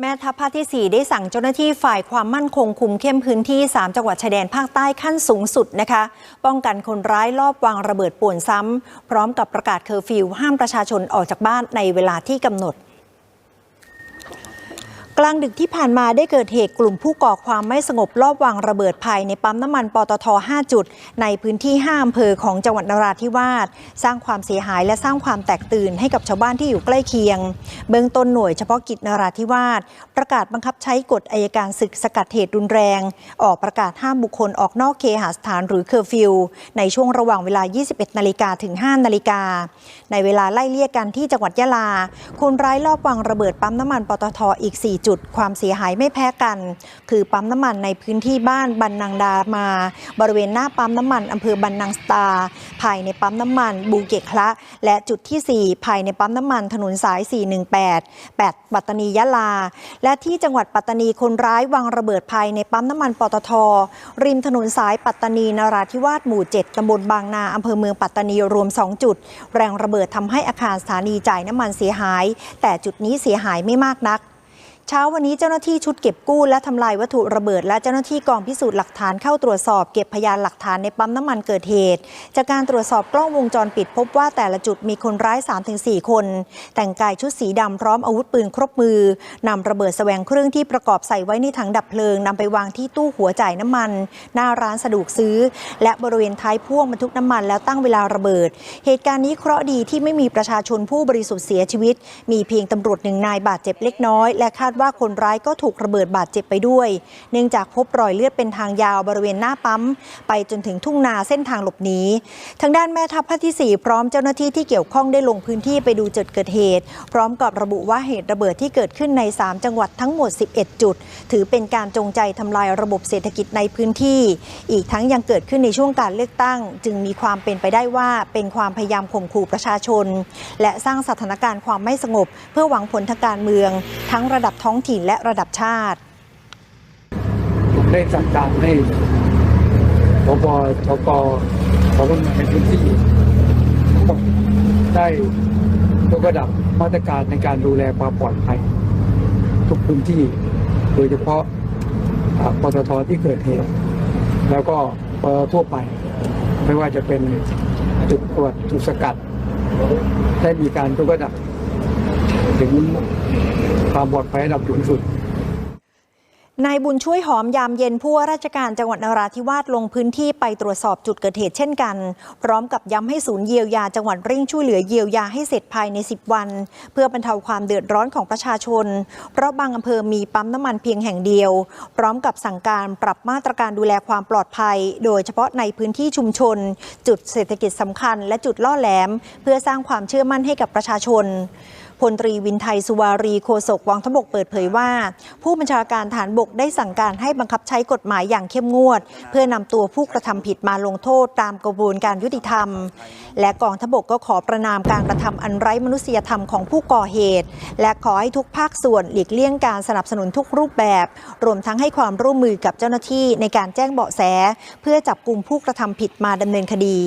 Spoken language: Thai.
แม่ทัพภาคที่ 4 ได้สั่งเจ้าหน้าที่ฝ่ายความมั่นคงคุมเข้มพื้นที่ 3 จังหวัดชายแดนภาคใต้ขั้นสูงสุดนะคะ ป้องกันคนร้ายลอบวางระเบิดป่วนซ้ำ พร้อมกับประกาศเคอร์ฟิวห้ามประชาชนออกจากบ้านในเวลาที่กำหนด กลางดึกที่ผ่านมาได้เกิดเหตุกลุ่มผู้ก่อความไม่สงบลอบวางระเบิดภายในปั๊มน้ำมันปตท 5 จุด ในพื้นที่ 5 อำเภอของจังหวัดนราธิวาสสร้างความเสียหายและสร้างความแตกตื่นให้กับชาวบ้านที่อยู่ใกล้เคียง เบื้องต้นหน่วยเฉพาะกิจนราธิวาสประกาศบังคับใช้กฎอายการศึกสกัดเหตุรุนแรง ออกประกาศห้ามบุคคลออกนอกเคหสถานหรือเคอร์ฟิวในช่วงระหว่างเวลา 21 นาฬิกาถึง 5 นาฬิกาในเวลาไล่เลี่ยกันที่จังหวัดยะลาคนร้ายลอบวางระเบิดปั๊มน้ำมันปตทอีก 4จุดความเสียหายไม่แพ้กัน คือปั๊มน้ำมันในพื้นที่บ้านบันนังดามา บริเวณหน้าปั๊มน้ำมันอำเภอบันนังสตา ภายในปั๊มน้ำมันบูเกะคละ และจุดที่ 4 ภายในปั๊มน้ำมันถนนสาย 418 8 ปัตตานียะลา และที่จังหวัดปัตตานีคนร้ายวางระเบิดภายในปั๊มน้ำมันปตท ริมถนนสายปัตตานีนราธิวาสหมู่ 7ตำบลบางนาอำเภอเมืองปัตตานีรวม 2 จุด แรงระเบิดทำให้อาคารสถานีจ่ายน้ำมันเสียหาย แต่จุดนี้เสียหายไม่มากนัก เช้าวันนี้เจ้าหน้าที่ชุดเก็บกู้และทำลายวัตถุระเบิด และเจ้าหน้าที่กองพิสูจน์หลักฐานเข้าตรวจสอบเก็บพยานหลักฐานในปั๊มน้ำมันเกิดเหตุ จากการตรวจสอบกล้องวงจรปิดพบว่าแต่ละจุดมีคนร้าย 3-4 คน แต่งกายชุดสีดำพร้อมอาวุธปืนครบมือนำระเบิดแสวงเครื่องที่ประกอบใส่ไว้ในถังดับเพลิงนำไปวางที่ตู้หัวจ่ายน้ำมัน หน้าร้านสะดวกซื้อ และบริเวณท้ายพ่วงบรรทุกน้ำมันแล้วตั้งเวลาระเบิด เหตุการณ์นี้เคราะห์ดีที่ไม่มีประชาชนผู้บริสุทธิ์เสียชีวิต มีเพียงตำรวจหนึ่งนายบาดเจ็บเล็กน้อยและคาดว่าคนร้ายก็ถูกระเบิดบาดเจ็บไปด้วย เนื่องจากพบรอยเลือดเป็นทางยาวบริเวณหน้าปั๊ม ไปจนถึงทุ่งนาเส้นทางหลบหนีทางด้านแม่ทัพภาคที่ 4 พร้อมเจ้าหน้าที่ที่เกี่ยวข้องได้ลงพื้นที่ไปดูจุดเกิดเหตุ พร้อมกับระบุว่าเหตุระเบิดที่เกิดขึ้นใน 3 จังหวัดทั้งหมด 11 จุด ถือเป็นการจงใจทำลายระบบเศรษฐกิจในพื้นที่ อีกทั้งยังเกิดขึ้นในช่วงการเลือกตั้ง จึงมีความเป็นไปได้ว่าเป็นความพยายามข่มขู่ประชาชน และสร้างสถานการณ์ความไม่สงบ เพื่อหวังผลทางการเมือง ทั้งระดับท้องถิ่นและระดับชาติ ผมได้สั่งการให้พบชกสำนักงานในพื้นที่ได้ยกระดับมาตรการในการดูแลความปลอดภัย ทุกพื้นที่ โดยเฉพาะอ่าปตทที่เกิดเหตุ แล้วก็ปตททั่วไป ไม่ว่าจะเป็นจุดตรวจจุดสกัด ได้มีการยกระดับ ถึงความปลอดภัยระดับสูงสุดนายบุญช่วยหอมยามเย็นผู้ว่าราชการจังหวัดนราธิวาสลงพื้นที่ไปตรวจสอบจุดเกิดเหตุเช่นกัน พร้อมกับย้ำให้ศูนย์เยียวยาจังหวัดเร่งช่วยเหลือเยียวยาให้เสร็จภายใน 10 วัน เพื่อบรรเทาความเดือดร้อนของประชาชน เพราะบางอำเภอมีปั๊มน้ำมันเพียงแห่งเดียว พร้อมกับสั่งการปรับมาตรการดูแลความปลอดภัย โดยเฉพาะในพื้นที่ชุมชน จุดเศรษฐกิจสำคัญ และจุดล่อแหลม เพื่อสร้างความเชื่อมั่นให้กับประชาชน พลตรีวินไทยสุวารีโฆษกกองทพบกเปิดเผยว่า ผู้บัญชาการฐานบกได้สั่งการให้บังคับใช้กฎหมายอย่างเข้มงวด เพื่อนำตัวผู้กระทำผิดมาลงโทษตามกระบวนการยุติธรรม และกองทพบกก็ขอประนามการกระทำอันไร้มนุษยธรรมของผู้ก่อเหตุ และขอให้ทุกภาคส่วนหลีกเลี่ยงการสนับสนุนทุกรูปแบบ รวมทั้งให้ความร่วมมือกับเจ้าหน้าที่ในการแจ้งเบาะแส เพื่อจับกลุ่มผู้กระทำผิดมาดำเนินคดี